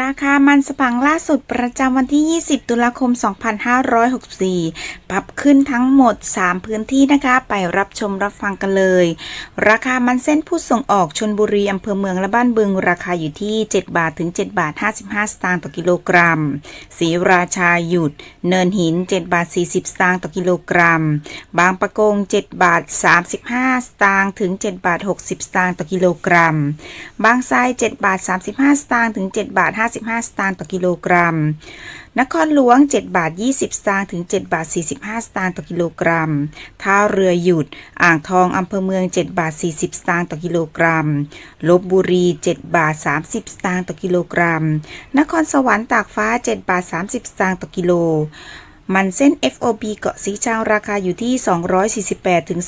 ราคามันสปังล่าสุดประจำวันที่ 20 ตุลาคม 2564 ปรับ ขึ้นทั้งหมด 3 พื้นที่นะคะ ไปรับชมรับฟังกันเลย ราคามันเส้นผู้ส่งออกชนบุรีอำเภอเมืองและบ้านบึง ราคาอยู่ที่ 7 บาทถึง 7 บาท 55 สตางค์ต่อกิโลกรัมศรีราชาหยุด เนินหิน 7 บาท 40 สตางค์ต่อกิโลกรัม บางประกง 7 บาท 35 สตางค์ถึง 7 บาท 60 สตางค์ต่อกิโลกรัม บางไทร7บาท 35 สตางค์ถึง 7 บาท 55 สตางค์ต่อกิโลกรัม นครหลวง 7 บาท 20 สตางค์ถึง 7 บาท 45 สตางค์ต่อกิโลกรัม ท่าเรือหยุด อ่างทองอำเภอเมือง 7 บาท 40 สตางค์ต่อกิโลกรัม ลบบุรี 7 บาท 30 สตางค์ต่อกิโลกรัม นครสวรรค์ตากฟ้า 7 บาท 30 สตางค์ต่อกิโล มันเส้น FOB เกาะสีชังราคาอยู่ที่ 248ถึง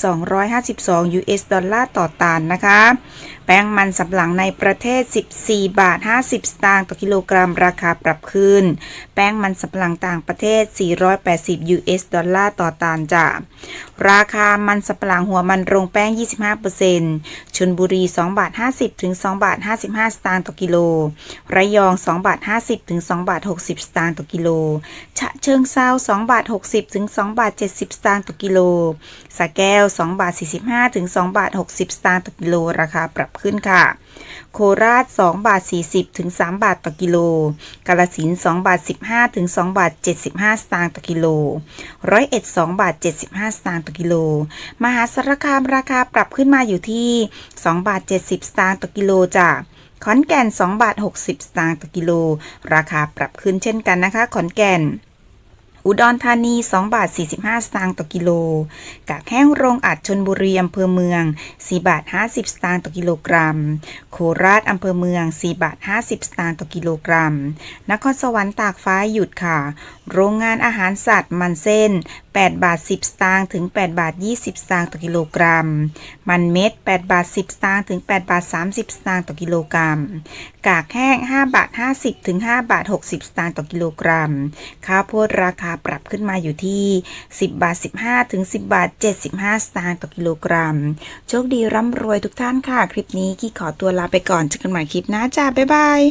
252 US ดอลลาร์ต่อตันนะคะ แป้งมันสำปะหลังในประเทศ 14 บาท 50 สตางค์ต่อกิโลกรัมราคาปรับขึ้น แป้งมันสำปะหลังต่างประเทศ 480 US ดอลลาร์ต่อตันจ้ะ ราคามันสำปะหลังหัวมันโรงแป้ง 25%ชนบุรี 2 บาท 50 ถึง 2 บาท 55 สตางค์ต่อกิโล ระยอง 2 บาท 50 ถึง 2 บาท 60 สตางค์ต่อกิโลฉะเชิงเซา2บาท60 ถึง 2 บาท 70 สตางค์ต่อกิโล สะแก้ว 2 บาท 45 ถึง 2 บาท 60 สตางค์ต่อกิโล ราคาปรับขึ้นค่ะ โคราช 2 บาท 40 ถึง 3 บาทต่อกิโล กาลสิน 2 บาท 15 ถึง 2 บาท 75 สตางค์ต่อกิโล ร้อยเอ็ด 2 บาท 75 สตางค์ต่อกิโล มหาสารคามราคาปรับขึ้นมาอยู่ที่ 2 บาท 70 สตางค์ต่อกิโลจ้ะขอนแก่น 2 บาท 60 สตางค์ต่อกิโล ราคาปรับขึ้นเช่นกันนะคะ ขอนแก่น อุดรธานี 2 บาท 45 สตางค์ต่อกิโล กากแห้งโรงอัดชนบุรีอำเภอเมือง 4 บาท 50 สตางค์ต่อกิโลกรัม โคราชอำเภอเมือง 4 บาท 50 สตางค์ต่อกิโลกรัม นครสวรรค์ตากฟ้าหยุดค่ะ โรงงานอาหารสัตว์มันเส้น 8 บาท 10 สตางค์ถึง 8 บาท 20 สตางค์ต่อกิโลกรัม มันเม็ด 8 บาท 10 สตางค์ถึง 8 บาท 30 สตางค์ต่อกิโลกรัม กากแห้ง 5 บาท 50 ถึง 5 บาท 60 สตางค์ต่อกิโลกรัม ข้าวโพดราคาปรับขึ้นมาอยู่ที่ 10 บาท 15 ถึง 10 บาท 75 สตางค์ต่อกิโลกรัม โชคดีร่ำรวยทุกท่านค่ะ คลิปนี้กี้ขอตัวลาไปก่อนเจอกันใหม่คลิปหน้าจ้า บ๊ายบาย